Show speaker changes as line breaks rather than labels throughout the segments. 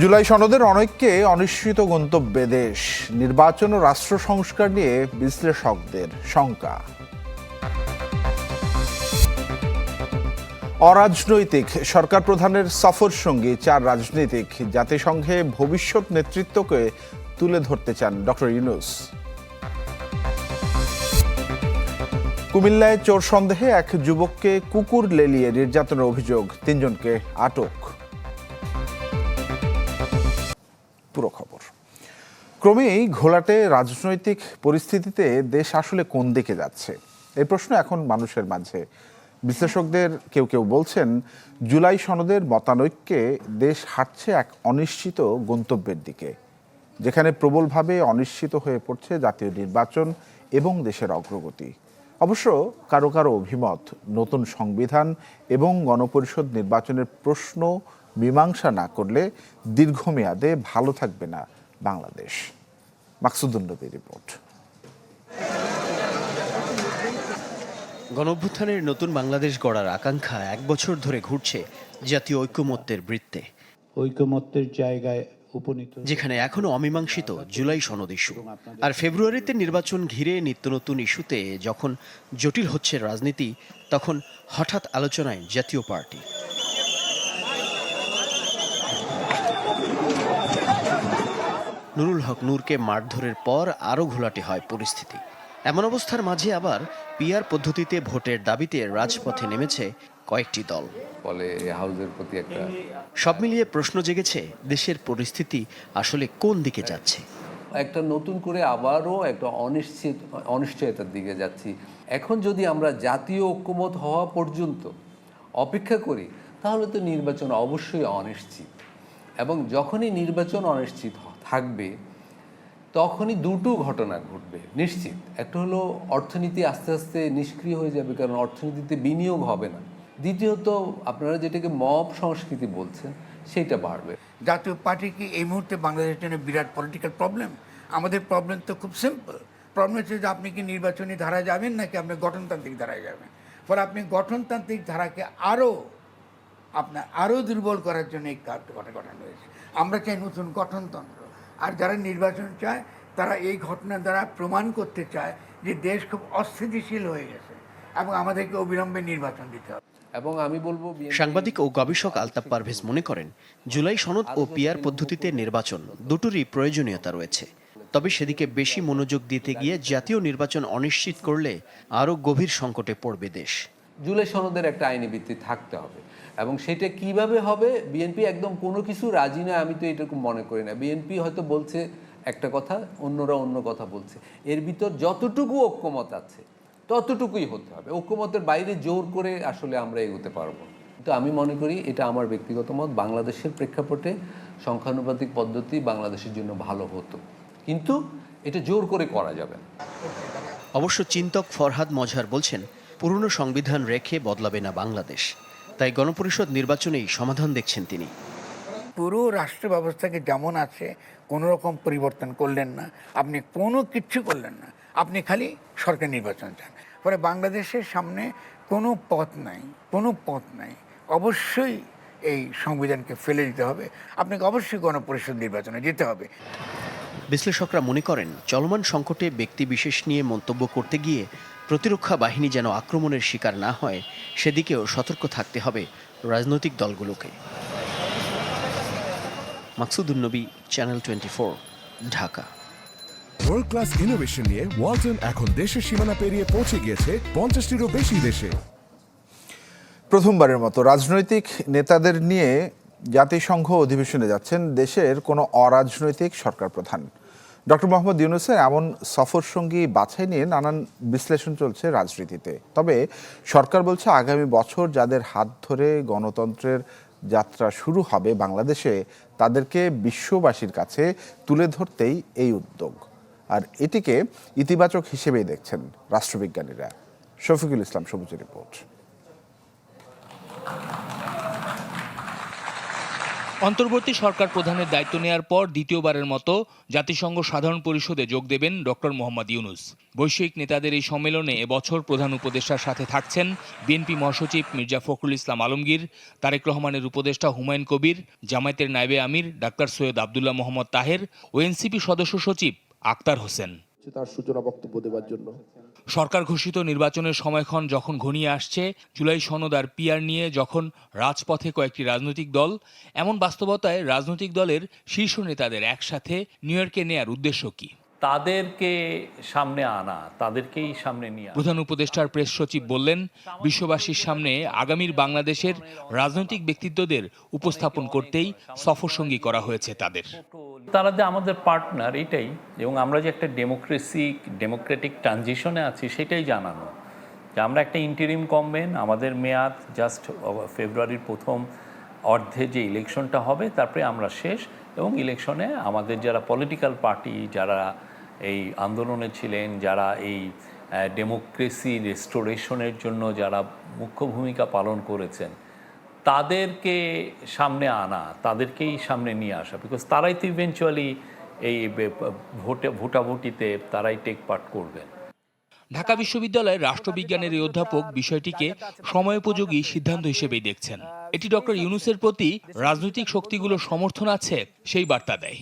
জুলাই সনদের অনেককে অনিশ্চিত গন্তব্যে দেশ। নির্বাচন ও রাষ্ট্র সংস্কার নিয়ে বিশ্লেষকদের শঙ্কা। অরাজনৈতিক, সরকার প্রধানের সফর সঙ্গী চার রাজনৈতিক জাতিসংঘে ভবিষ্যৎ নেতৃত্বকে তুলে ধরতে চান ডক্টর ইউনুস। কুমিল্লায় চোর সন্দেহে এক যুবককে কুকুর লেলিয়ে নির্যাতনের অভিযোগ, তিনজনকে আটক। ক্রমেই ঘোলাটে রাজনৈতিক পরিস্থিতিতে দেশ আসলে কোন দিকে যাচ্ছে? এই প্রশ্ন এখন মানুষের মাঝে। বিশ্লেষকদের কেউ কেউ বলছেন, জুলাই সনদের মতানৈক্যে দেশ হাঁটছে এক অনিশ্চিত গন্তব্যের দিকে, যেখানে প্রবলভাবে অনিশ্চিত হয়ে পড়ছে জাতীয় নির্বাচন এবং দেশের অগ্রগতি। অবশ্য কারও কারও অভিমত, নতুন সংবিধান এবং গণপরিষদ নির্বাচনের প্রশ্ন মীমাংসা না করলে দীর্ঘমেয়াদে ভালো থাকবে না বাংলাদেশ। মাকসুদুল নবীর রিপোর্ট।
গণঅভ্যুত্থানের নতুন বাংলাদেশ গড়ার আকাঙ্ক্ষা এক বছর ধরে ঘুরছে জাতীয় ঐক্যমত্যের বৃত্তে।
ঐকমত্যের জায়গায় উপনীত
যেখানে এখনও অমীমাংসিত জুলাই সনদ ইস্যু। আর ফেব্রুয়ারিতে নির্বাচন ঘিরে নিত্য নতুন ইস্যুতে যখন জটিল হচ্ছে রাজনীতি তখন হঠাৎ আলোচনায় জাতীয় পার্টি। নুরুল হক নূরকে মারধরের পর আরও ঘোলাটে হয় পরিস্থিতি। এমন অবস্থার মাঝে আবার পিআর পদ্ধতিতে ভোটের দাবিতে রাজপথে নেমেছে কয়েকটি দল।
ফলে প্রতি একটা
সব মিলিয়ে প্রশ্ন জেগেছে দেশের পরিস্থিতি আসলে কোন দিকে যাচ্ছে?
একটা নতুন করে আবারও একটা অনিশ্চিত অনিশ্চয়তার দিকে যাচ্ছি। এখন যদি আমরা জাতীয় ঐক্যমত হওয়া পর্যন্ত অপেক্ষা করি তাহলে তো নির্বাচন অবশ্যই অনিশ্চিত। এবং যখনই নির্বাচন অনিশ্চিত হ- থাকবে, তখনই দুটো ঘটনা ঘটবে, নিশ্চিত। একটা হলো অর্থনীতি আস্তে আস্তে নিষ্ক্রিয় হয়ে যাবে, কারণ অর্থনীতিতে বিনিয়োগ হবে না। দ্বিতীয়ত, আপনারা যেটাকে মব সংস্কৃতি বলছেন, সেটা বাড়বে।
জাতীয় পার্টি কি এই মুহূর্তে বাংলাদেশের জন্য বিরাট পলিটিক্যাল প্রবলেম আমাদের প্রবলেম তো খুব সিম্পল প্রবলেম হচ্ছে যে আপনি কি নির্বাচনী ধারায় যাবেন নাকি আপনি গঠনতান্ত্রিক ধারায় যাবেন? ফলে আপনি গঠনতান্ত্রিক ধারাকে আরও আপনার আরও দুর্বল করার জন্য এই কাজ ঘটনা ঘটানো হয়েছে। আমরা চাই নতুন গঠনতন্ত্র। আর যারা নির্বাচন চায় তারা এই ঘটনা দ্বারা প্রমাণ করতে চায় যে দেশ খুব অস্থিতিশীল হয়ে গেছে এবং আমাদেরকে অবিলম্বে নির্বাচন দিতে হবে।
এবং আমি বলব
সাংবাদিক ও গবেষক আলতাফ পারভেজ মনে করেন জুলাই সনদ ও পিয়ার পদ্ধতিতে নির্বাচন দুটোরই প্রয়োজনীয়তা রয়েছে। তবে সেদিকে বেশি মনোযোগ দিতে গিয়ে জাতীয় নির্বাচন অনিশ্চিত করলে আরও গভীর সংকটে পড়বে দেশ।
জুলাই সনদের একটা আইনি ভিত্তি থাকতে হবে। এবং সেটা কীভাবে হবে বিএনপি একদম কোনো কিছু রাজি না আমি তো এরকম মনে করি না। বিএনপি হয়তো বলছে একটা কথা, অন্যরা অন্য কথা বলছে। এর ভিতর যতটুকু ঐক্যমত আছে, ততটুকুই হতে হবে। ঐক্যমতের বাইরে জোর করে আসলে আমরা এগোতে পারব। তো আমি মনে করি এটা আমার ব্যক্তিগত মত, বাংলাদেশের প্রেক্ষাপটে সংখ্যানুপাতিক পদ্ধতি বাংলাদেশের জন্য ভালো হতো। কিন্তু এটা জোর করে করা যাবে না।
অবশ্য চিন্তক ফরহাদ মজহার বলছেন, পুরনো সংবিধান রেখে বদলাবে না বাংলাদেশ। তাই গণপরিষদ নির্বাচনেই সমাধান দেখছেন তিনি।
পুরো রাষ্ট্র ব্যবস্থাকে যেমন আছে কোনো রকম পরিবর্তন করলেন না আপনি কোনো কিচ্ছু করলেন না আপনি খালি সরকার নির্বাচন চান। ফলে বাংলাদেশের সামনে কোনো পথ নাই কোনো পথ নাই। অবশ্যই এই সংবিধানকে ফেলে দিতে হবে আপনাকে অবশ্যই গণপরিষদ নির্বাচনে যেতে হবে।
বিশ্লেষকরা মনে করেন চলমান সংকটে ব্যক্তি বিশেষ নিয়ে মন্তব্য করতে গিয়ে প্রতিরক্ষা বাহিনী যেন আক্রমণের শিকার না হয় সেদিকেও সতর্ক থাকতে হবে রাজনৈতিক দলগুলোকে। Maksudul Nabi channel twenty Dhaka.
World class innovation নিয়ে ওয়ালটন এখন দেশের সীমানা পেরিয়ে পৌঁছে গিয়েছে পঞ্চাশটিরও বেশি দেশে।
প্রথমবারের মতো রাজনৈতিক নেতাদের নিয়ে জাতিসংঘ অধিবেশনে যাচ্ছেন দেশের কোনো অরাজনৈতিক সরকার প্রধান। ডক্টর মোহাম্মদ ইউনুসের এমন সফর সঙ্গী বাছাই নিয়ে নানান বিশ্লেষণ চলছে রাজনীতিতে। তবে সরকার বলছে আগামী বছর যাদের হাত ধরে গণতন্ত্রের যাত্রা শুরু হবে বাংলাদেশে, তাদেরকে বিশ্ববাসীর কাছে তুলে ধরতেই এই উদ্যোগ। আর এটিকে ইতিবাচক হিসেবেই দেখছেন রাষ্ট্রবিজ্ঞানীরা। শফিকুল ইসলাম সবুজের রিপোর্ট।
অন্তর্বর্তী সরকার প্রধানের দায়িত্ব নেয়ার পর দ্বিতীয়বারের মতো জাতিসংঘ সাধারণ পরিষদে যোগ দেবেন ডক্টর মোহাম্মদ ইউনুস। বৈশ্বিক নেতাদের এই সম্মেলনে এবছর প্রধান উপদেষ্টার সাথে থাকছেন বিএনপি মহাসচিব মির্জা ফখরুল ইসলাম আলমগীর, তারেক রহমানের উপদেষ্টা হুমায়ুন কবির, জামায়াতের নায়েবে আমির, ডাক্তার সৈয়দ আবদুল্লাহ মোহাম্মদ তাহের ও এনসিপি সদস্য সচিব আক্তার হোসেন।
তার সূচনা বক্তব্য দেওয়ার জন্য।
সরকার ঘোষিত নির্বাচনের সময়ক্ষণ যখন ঘনিয়ে আসছে, জুলাই সনদ আর পিয়ার নিয়ে যখন রাজপথে কয়েকটি রাজনৈতিক দল, এমন বাস্তবতায় রাজনৈতিক দলের শীর্ষ নেতাদের একসাথে নিউ ইয়র্কে নেয়ার উদ্দেশ্য কি?
তাদেরকে সামনে আনা তাদেরকেই সামনে নিয়ে।
প্রধান উপদেষ্টার প্রেস সচিব বললেন বিশ্ববাসীর সামনে আগামীর বাংলাদেশের রাজনৈতিক ব্যক্তিত্বদের উপস্থাপন করতেই সফরসঙ্গী করা হয়েছে তাদের।
তারা যে আমাদের পার্টনার এটাই। এবং আমরা যে একটা ডেমোক্রেসি ডেমোক্রেটিক ট্রানজিশনে আছি সেটাই জানানো। যে আমরা একটা ইন্টারিম কমবেন আমাদের মেয়াদ জাস্ট ফেব্রুয়ারির প্রথম অর্ধে যে ইলেকশনটা হবে তারপরে আমরা শেষ। এবং ইলেকশনে আমাদের যারা পলিটিক্যাল পার্টি যারা এই আন্দোলনে ছিলেন, যারা এই ডেমোক্রেসি রেস্টোরেশনের জন্য যারা মুখ্য ভূমিকা পালন করেছেন, তাদেরকে সামনে আনা, তাদেরকেই সামনে নিয়ে আসা বিকজ তারাই তো ইভেনচুয়ালি এই ভোটে, ভোটাভুটিতে তারাই টেক পার্ট করবেন।
ঢাকা বিশ্ববিদ্যালয়ের রাষ্ট্রবিজ্ঞানের এই অধ্যাপক বিষয়টিকে সময়োপযোগী সিদ্ধান্ত হিসেবেই দেখছেন। এটি ডক্টর ইউনুসের প্রতি রাজনৈতিক শক্তিগুলোর সমর্থন আছে, সেই বার্তা দেয়।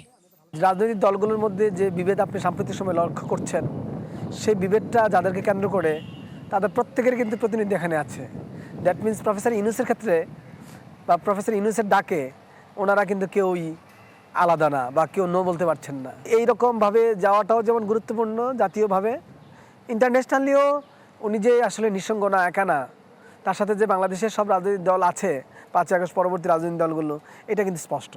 রাজনৈতিক দলগুলোর মধ্যে যে বিভেদ আপনি সাম্প্রতিক সময় লক্ষ্য করছেন, সেই বিভেদটা যাদেরকে কেন্দ্র করে তাদের প্রত্যেকের কিন্তু প্রতিনিধি এখানে আছে। দ্যাট মিন্স প্রফেসর ইনুসের ক্ষেত্রে বা প্রফেসর ইনুসের ডাকে ওনারা কিন্তু কেউই আলাদা না বা কেউ নো বলতে পারছেন না। এইরকমভাবে যাওয়াটাও যেমন গুরুত্বপূর্ণ, জাতীয়ভাবে ইন্টারন্যাশনালিও উনি যে আসলে নিঃসঙ্গ না, একা না, তার সাথে যে বাংলাদেশের সব রাজনৈতিক দল আছে, পাঁচই আগস্ট পরবর্তী রাজনৈতিক দলগুলো, এটা কিন্তু স্পষ্ট।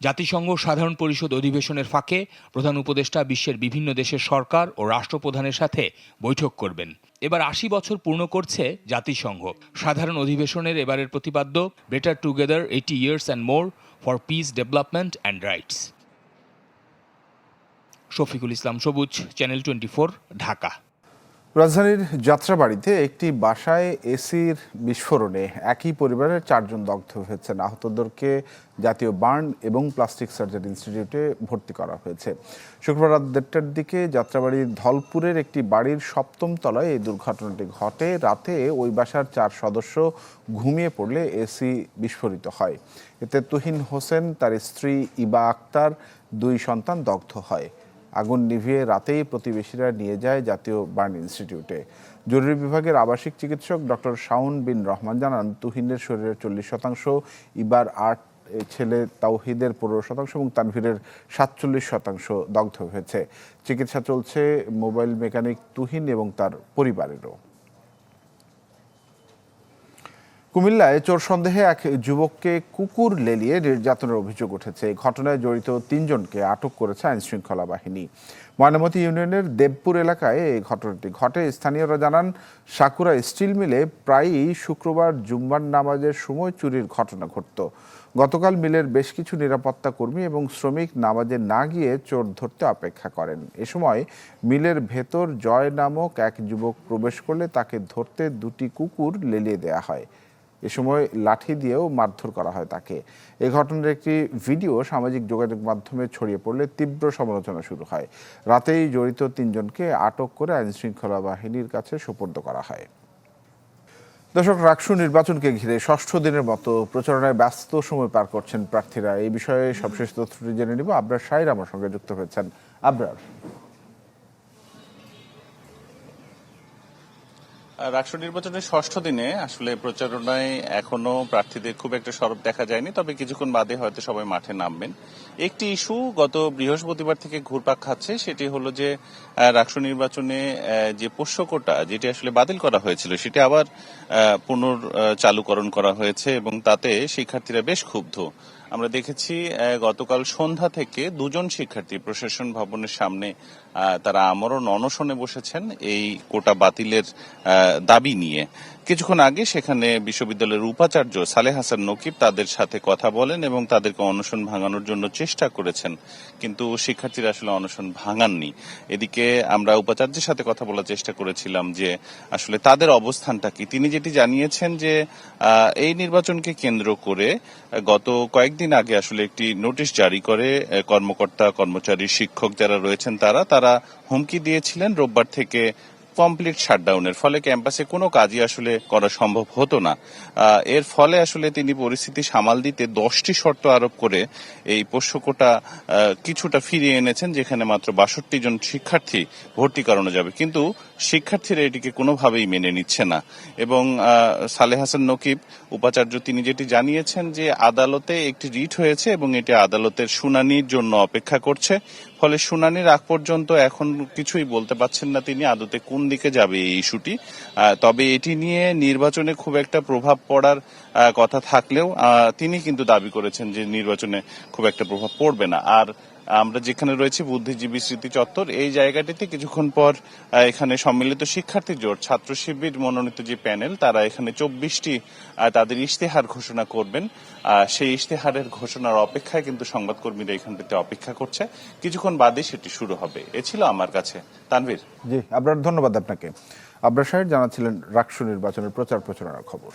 জাতিসংঘ সাধারণ পরিষদ অধিবেশনের ফাঁকে প্রধান উপদেষ্টা বিশ্বের বিভিন্ন দেশের সরকার ও রাষ্ট্রপ্রধানের সাথে বৈঠক করবেন। এবার আশি বছর পূর্ণ করছে জাতিসংঘ। সাধারণ অধিবেশনের এবারের প্রতিপাদ্য better together eighty years and more for peace development and rights Shafiqul Islam Sabuj channel twenty Dhaka.
রাজধানীর যাত্রাবাড়িতে একটি বাসায় এসির বিস্ফোরণে একই পরিবারের চারজন দগ্ধ হয়েছেন। আহতদেরকে জাতীয় বার্ন এবং প্লাস্টিক সার্জারি ইনস্টিটিউটে ভর্তি করা হয়েছে। শুক্রবার রাত দেড়টার দিকে যাত্রাবাড়ির ধলপুরের একটি বাড়ির সপ্তম তলায় এই দুর্ঘটনাটি ঘটে। রাতে ওই বাসার চার সদস্য ঘুমিয়ে পড়লে এসি বিস্ফোরিত হয়। এতে তুহিন হোসেন, তার স্ত্রী ইবা আক্তার, দুই সন্তান দগ্ধ হয়। আগুন নিভিয়ে রাতেই প্রতিবেশীরা নিয়ে যায় জাতীয় বার্ন ইনস্টিটিউটে। জরুরি বিভাগের আবাসিক চিকিৎসক ডক্টর শাউন বিন রহমান জানান, তুহিনের শরীরের চল্লিশ শতাংশ, ইবার আট ছেলে তাওহিদের পনেরো শতাংশ এবং তানভীরের সাতচল্লিশ শতাংশ দগ্ধ হয়েছে। চিকিৎসা চলছে মোবাইল মেকানিক তুহিন এবং তার পরিবারেরও। কুমিল্লায় চোর সন্দেহে এক যুবককে কুকুর লেলিয়ে নির্যাতনের অভিযোগ উঠেছে। ঘটনায় জড়িত তিনজনকে আটক করেছে আইন শৃঙ্খলা বাহিনী। ময়নামতি ইউনিয়নের দেবপুর এলাকায় এই ঘটনাটি ঘটে। স্থানীয়রা জানান, সাকুরা স্টিল মিলে প্রায়ই শুক্রবার জুম্মার নামাজের সময় চুরির ঘটনা ঘটত। গতকাল মিলের বেশ কিছু নিরাপত্তা কর্মী এবং শ্রমিক নামাজে না গিয়ে চোর ধরতে অপেক্ষা করেন। এ সময় মিলের ভেতর জয় নামক এক যুবক প্রবেশ করলে তাকে ধরতে দুটি কুকুর লেলিয়ে দেয়া হয়। এ সময় লাঠি দিয়েও মারধর করা হয় তাকে। এ ঘটনার একটি ভিডিও সামাজিক যোগাযোগ মাধ্যমে ছড়িয়ে পড়লে তীব্র সমালোচনা শুরু হয়। রাতেই জড়িত তিনজনকে আটক করে আইন শৃঙ্খলা বাহিনীর কাছে সোপর্দ করা হয়। দর্শক, রাকসু নির্বাচনকে ঘিরে ষষ্ঠ দিনের মতো প্রচারণায় ব্যস্ত সময় পার করছেন প্রার্থীরা। এই বিষয়ে সবশেষ তথ্যটি জেনে নিব। আবরার সাইর আমার সঙ্গে যুক্ত হয়েছেন। আবরার।
রাষ্ট্র নির্বাচনের ষষ্ঠ দিনে আসলে প্রচারণায় এখনও প্রার্থীদের খুব একটা সরব দেখা যায়নি তবে কিছুক্ষণ বাদে হয়তো সবাই মাঠে নামবেন। একটি ইস্যু গত বৃহস্পতিবার থেকে ঘুরপাক খাচ্ছে সেটি হলো যে রাষ্ট্র নির্বাচনে যে পোষ্য কোটা যেটি আসলে বাতিল করা হয়েছিল সেটি আবার আহ, পুনর চালুকরণ করা হয়েছে এবং তাতে শিক্ষার্থীরা বেশ ক্ষুব্ধ। আমরা দেখেছি গতকাল সন্ধ্যা থেকে দুজন শিক্ষার্থী প্রশাসন ভবনের সামনে তারা আমরণ অনশনে বসেছেন এই কোটা বাতিলের দাবি নিয়ে। কিছুক্ষণ আগে সেখানে বিশ্ববিদ্যালয়ের উপাচার্য সালে হাসান নকিব তাদের সাথে কথা বলেন এবং তাদেরকে অনশন ভাঙানোর জন্য চেষ্টা করেছেন। কিন্তু শিক্ষার্থীরা আসলে অনশন ভাঙাননি। এদিকে আমরা উপাচার্যের সাথে কথা বলার চেষ্টা করেছিলাম যে আসলে তাদের অবস্থানটা কি। তিনি যেটি জানিয়েছেন যে এই নির্বাচনকে কেন্দ্র করে গত কয়েকদিন আগে আসলে একটি নোটিশ জারি করে কর্মকর্তা, কর্মচারী, শিক্ষক যারা রয়েছেন তারা তারা হুমকি দিয়েছিলেন। রোববার থেকে কমপ্লিট শাটডাউনের ফলে ক্যাম্পাসে কোনো কাজই আসলে করা সম্ভব হতো না। এর ফলে আসলে তিনি পরিস্থিতি সামাল দিতে দশটি শর্ত আরোপ করে এই পোষ্যকোটা কিছুটা ফিরিয়ে এনেছেন, যেখানে মাত্র বাষট্টি জন শিক্ষার্থী ভর্তি করানো যাবে। কিন্তু শিক্ষার্থীরা এটিকে কোনোভাবেই মেনে নিচ্ছে না। এবং সালেহ হাসান নকিব উপাচার্য, তিনি যেটি জানিয়েছেন যে আদালতে একটি রিট হয়েছে এবং এটি আদালতের শুনানির জন্য অপেক্ষা করছে। ফলে শুনানির আগ পর্যন্ত এখন কিছুই বলতে পারছেন না তিনি আদতে কোন দিকে যাবে এই ইস্যুটি। তবে এটি নিয়ে নির্বাচনে খুব একটা প্রভাব পড়ার কথা থাকলেও তিনি কিন্তু দাবি করেছেন যে নির্বাচনে খুব একটা প্রভাব পড়বে না। আর আমরা যেখানে রয়েছে, বুদ্ধিজীবী স্মৃতি চত্বর, এই জায়গাটিতে কিছুক্ষণ পর এখানে সম্মিলিত শিক্ষার্থী জোট, ছাত্র শিবির মনোনীত যে প্যানেল, তারা এখানে চব্বিশটি তাদের ইশতেহার ঘোষণা করবেন। সেই ইশতেহারের ঘোষণার অপেক্ষায় কিন্তু সংবাদকর্মীরা এখানটিতে অপেক্ষা করছে। কিছুক্ষণ বাদে সেটি শুরু হবে। এ ছিল আমার কাছে। তানভীর।
জি, আপনার ধন্যবাদ আপনাকে। সাহেব জানাচ্ছিলেন রাকসু নির্বাচনের প্রচার প্রচারণার খবর।